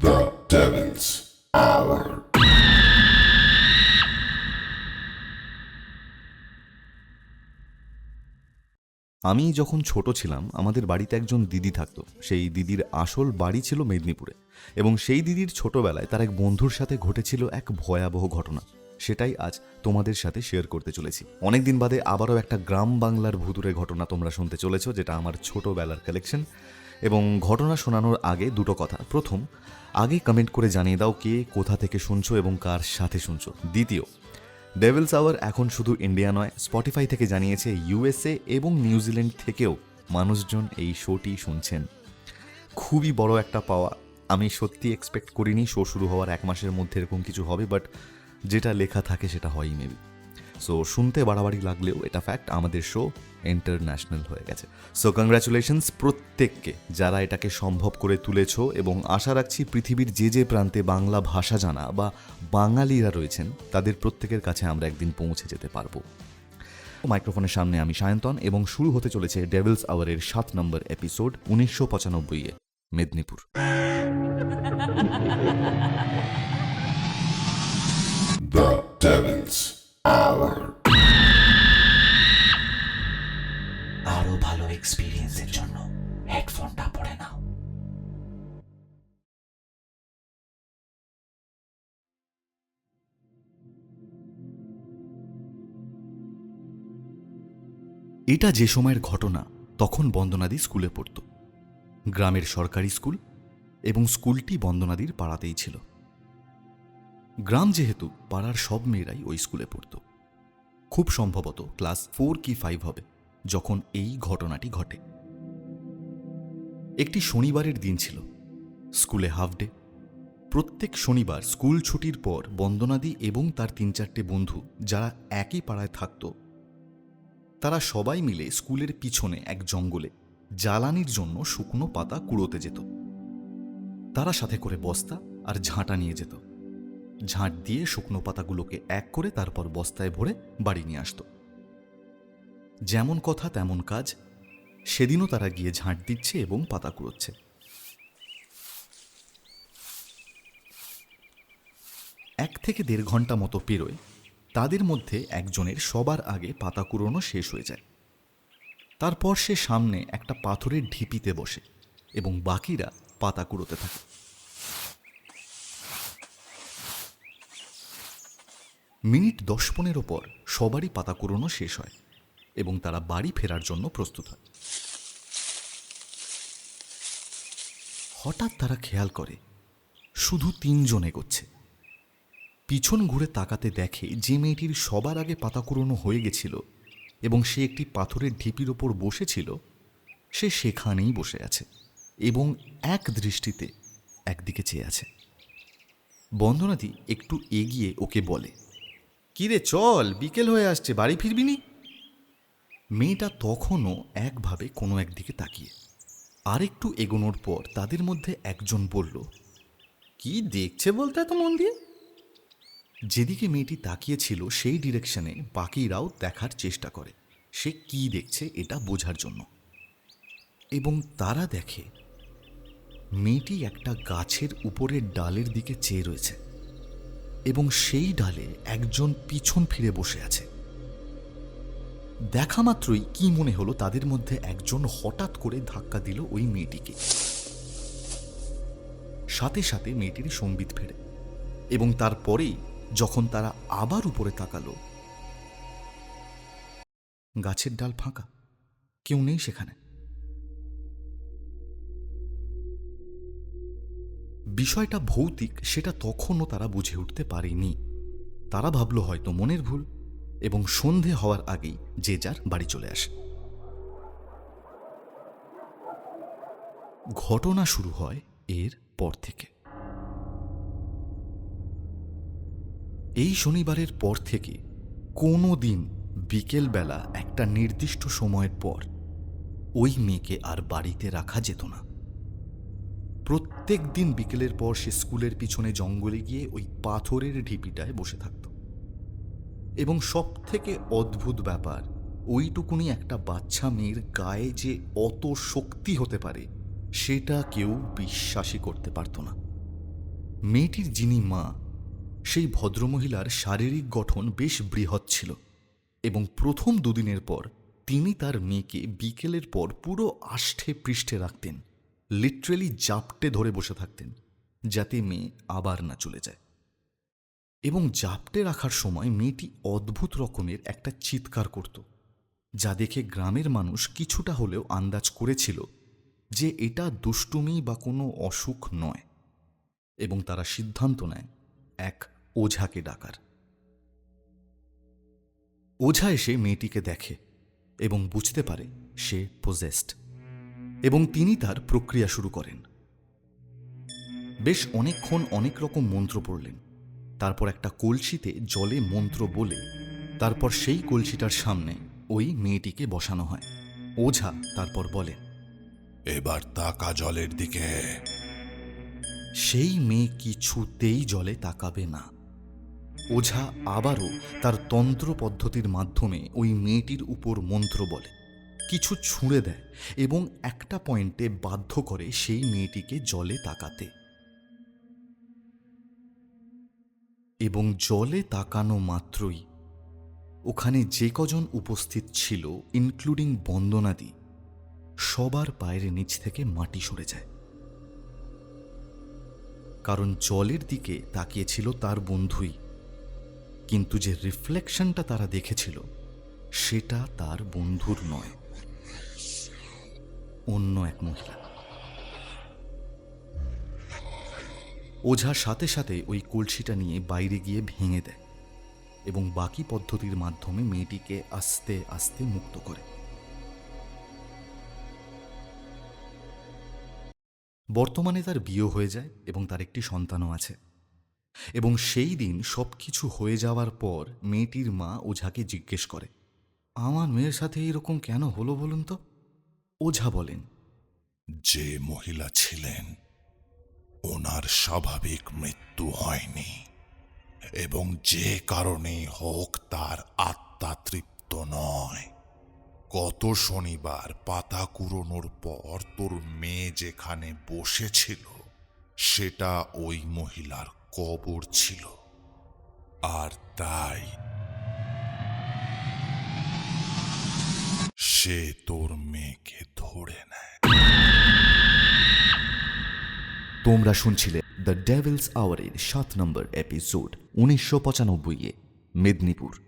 The Devil's Hour. আমি যখন ছোট ছিলাম, আমাদের বাড়িতে একজন দিদি থাকতো। সেই দিদির আসল বাড়ি ছিল মেদিনীপুরে। এবং সেই দিদির ছোটবেলায় তার এক বন্ধুর সাথে ঘটেছিল এক ভয়াবহ ঘটনা। সেটাই আজ তোমাদের সাথে শেয়ার করতে চলেছি। অনেকদিন বাদে আবারও একটা গ্রাম বাংলার ভুতুরে ঘটনা তোমরা শুনতে চলেছো, যেটা আমার ছোটবেলার কালেকশন এবং ঘটনা শোনানোর আগে দুটো কথা। প্রথম, আগে কমেন্ট করে জানিয়ে দাও কে কোথা থেকে শুনছো এবং কার সাথে শুনছো। দ্বিতীয় ডেভিলস আওয়ার এখন শুধু ইন্ডিয়া নয় স্পটিফাই থেকে জানিয়েছে ইউএসএ এবং নিউজিল্যান্ড থেকেও মানুষজন এই শোটি শুনছেন। খুবই বড় একটা পাওয়া। আমি সত্যি এক্সপেক্ট করিনি শো শুরু হওয়ার এক মাসের মধ্যে এরকম কিছু হবে বাট যেটা লেখা থাকে সেটা হয়ই মেবি সো শুনতে বাড়াবাড়ি লাগলেও এটা ফ্যাক্ট আমাদের শো ইন্টারন্যাশনাল হয়ে গেছে। সো কংগ্রাচুলেশনস প্রত্যেককে যারা এটাকে সম্ভব করে তুলেছো এবং আশা রাখছি পৃথিবীর যে যে প্রান্তে বাংলা ভাষা জানা বা বাঙালিরা রয়েছেন, তাদের প্রত্যেকের কাছে আমরা একদিন পৌঁছে যেতে পারব। মাইক্রোফোনের সামনে আমি সায়ন্তন এবং শুরু হতে চলেছে ডেভিলস আওয়ারের সাত নম্বর এপিসোড উনিশশো পঁচানব্বই এ, মেদিনীপুর। Hour. আরও ভালো এক্সপিরিয়েন্সের জন্য হেডফোনটা পরে নাও। এটা যে সময়ের ঘটনা তখন বন্দনাদি স্কুলে পড়ত। গ্রামের সরকারি স্কুল এবং স্কুলটি বন্দনাদির পাড়াতেই ছিল। গ্রাম যেহেতু পাড়ার সব মেয়েরাই ওই স্কুলে পড়ত। খুব সম্ভবত ক্লাস ফোর কি ফাইভ হবে যখন এই ঘটনাটি ঘটে। একটি শনিবারের দিন ছিল, স্কুলে হাফ ডে। প্রত্যেক শনিবার স্কুল ছুটির পর বন্দনাদি এবং তার তিন চারটে বন্ধু যারা একই পাড়ায় থাকতো, তারা সবাই মিলে স্কুলের পিছনে এক জঙ্গলে জ্বালানির জন্য শুকনো পাতা কুড়োতে যেত। তারা সাথে করে বস্তা আর ঝাঁটা নিয়ে যেত। ঝাঁট দিয়ে শুকনো পাতাগুলোকে এক করে তারপর বস্তায় ভরে বাড়ি নিয়ে আসতো। যেমন কথা তেমন কাজ, সেদিনও তারা গিয়ে ঝাঁট দিচ্ছে এবং পাতা কুড়োচ্ছে। এক থেকে দেড় ঘণ্টা মতো পেরোয়, তাদের মধ্যে একজনের সবার আগে পাতা কুড়োনো শেষ হয়ে যায়। তারপর সে সামনে একটা পাথরের ঢিপিতে বসে এবং বাকিরা পাতা কুড়োতে থাকে। মিনিট দশ পনেরো পর সবারই পাতা কুড়োনো শেষ হয় এবং তারা বাড়ি ফেরার জন্য প্রস্তুত হয়। হঠাৎ তারা খেয়াল করে, শুধু তিনজন এগোচ্ছে। পিছন ঘুরে তাকাতে দেখে যে মেয়েটির সবার আগে পাতা কুড়োনো হয়ে গেছিল এবং সে একটি পাথরের ঢিপির ওপর বসেছিল, সে সেখানেই বসে আছে এবং এক দৃষ্টিতে একদিকে চেয়ে আছে। বন্দনাদি একটু এগিয়ে ওকে বলে কিরে চল, বিকেল হয়ে আসছে, বাড়ি ফিরবি নি? মেয়েটা তখনও একভাবে কোনো একদিকে তাকিয়ে। আরেকটু এগোনোর পর তাদের মধ্যে একজন বলল, কি দেখছে বলতে এত মন দিয়ে? যেদিকে মেয়েটি তাকিয়েছিল সেই ডিরেকশনে বাকিরাও দেখার চেষ্টা করে, সে কি দেখছে এটা বোঝার জন্য। এবং তারা দেখে, মেয়েটি একটা গাছের উপরের ডালের দিকে চেয়ে রয়েছে। এবং সেই ডালে একজন পিছন ফিরে বসে আছে। দেখা মাত্রই কি মনে হলো তাদের মধ্যে একজন হঠাৎ করে ধাক্কা দিল ওই মেয়েটিকে। সাথে সাথে মেয়েটির সম্বিত ফেরে এবং তারপরেই যখন তারা আবার উপরে তাকালো, গাছের ডাল ফাঁকা, কেউ নেই সেখানে। বিষয়টা ভৌতিক, সেটা তখনও তারা বুঝে উঠতে পারেনি। তারা ভাবলো হয়তো মনের ভুল এবং সন্ধে হওয়ার আগেই যে যার বাড়ি চলে আসে। ঘটনা শুরু হয় এর পর থেকে। এই শনিবারের পর থেকে কোনো দিন বিকেলবেলা একটা নির্দিষ্ট সময়ের পর ওই মেয়েকে আর বাড়িতে রাখা যেত না। প্রত্যেক দিন বিকেলের পর সে স্কুলের পিছনে জঙ্গলে গিয়ে ওই পাথরের ঢিপিটায় বসে থাকত। এবং সব থেকে অদ্ভুত ব্যাপার, ওইটুকুনি একটা বাচ্চা মেয়ের গায়ে যে অত শক্তি হতে পারে, সেটা কেউ বিশ্বাসই করতে পারত না। মেয়েটির যিনি মা, সেই ভদ্রমহিলার শারীরিক গঠন বেশ বৃহৎ ছিল এবং প্রথম দুদিনের পর তিনি তার মেয়েকে বিকেলের পর পুরো আষ্ঠে পৃষ্ঠে রাখতেন। লিটারেলি জাপটে ধরে বসে থাকতেন, যাতে মেয়ে আবার না চলে যায়। এবং জাপটে রাখার সময় মেয়েটি অদ্ভুত রকমের একটা চিৎকার করত, যা দেখে গ্রামের মানুষ কিছুটা হলেও আন্দাজ করেছিল যে এটা দুষ্টুমি বা কোনো অসুখ নয়, এবং তারা সিদ্ধান্ত নেয় এক ওঝাকে ডাকার। ওঝা এসে মেয়েটিকে দেখে এবং বুঝতে পারে সে পোজেস্ট এবং তিনি তার প্রক্রিয়া শুরু করেন। বেশ অনেকক্ষণ অনেক রকম মন্ত্র পড়লেন। তারপর একটা কলসিতে জলে মন্ত্র বলে তারপর সেই কলসিটার সামনে ওই মেয়েটিকে বসানো হয়। ওঝা তারপর বলেন এবার তাকা জলের দিকে। সেই মেয়ে কিছুতেই জলে তাকাবে না। ওঝা আবারও তার তন্ত্র পদ্ধতির মাধ্যমে ওই মেয়েটির উপর মন্ত্র বলে। কিছু ছুঁড়ে দেয় এবং একটা পয়েন্টে বাধ্য করে সেই মেয়েটিকে জলে তাকাতে। এবং জলে তাকানো মাত্রই ওখানে যে কজন উপস্থিত ছিল ইনক্লুডিং বন্দনাদি, সবার পায়ের নিচ থেকে মাটি সরে যায়। কারণ জলের দিকে তাকিয়েছিল তার বন্ধুই, কিন্তু যে রিফ্লেকশনটা তারা দেখেছিল, সেটা তার বন্ধুর নয়। অন্য এক মহিলা। ওঝা সাথে সাথে ওই কলসিটা নিয়ে বাইরে গিয়ে ভেঙে দেয় এবং বাকি পদ্ধতির মাধ্যমে মেয়েটিকে আস্তে আস্তে মুক্ত করে। বর্তমানে তার বিয়ে হয়ে যায় এবং তার একটি সন্তানও আছে। এবং সেই দিন সব কিছু হয়ে যাওয়ার পর মেয়েটির মা ওঝাকে জিজ্ঞেস করে, আমার মেয়ের সাথে এরকম কেন হলো বলুন তো? ওঝা বলেন, যে মহিলা ছিলেন, ওনার স্বাভাবিক মৃত্যু হয়নি এবং যে কারণে হোক তার আত্মা তৃপ্ত নয়। গত শনিবার পাতা কুড়োনোর পর তোর মেয়ে যেখানে বসেছিল, সেটা ওই মহিলার কবর ছিল। আর তাই সে তোর মেয়েকে ধরে নেয়। তোমরা শুনছিলে দ্য ডেভিলস আওয়ারের সাত নম্বর এপিসোড, উনিশশো পঁচানব্বই এ মেদিনীপুর।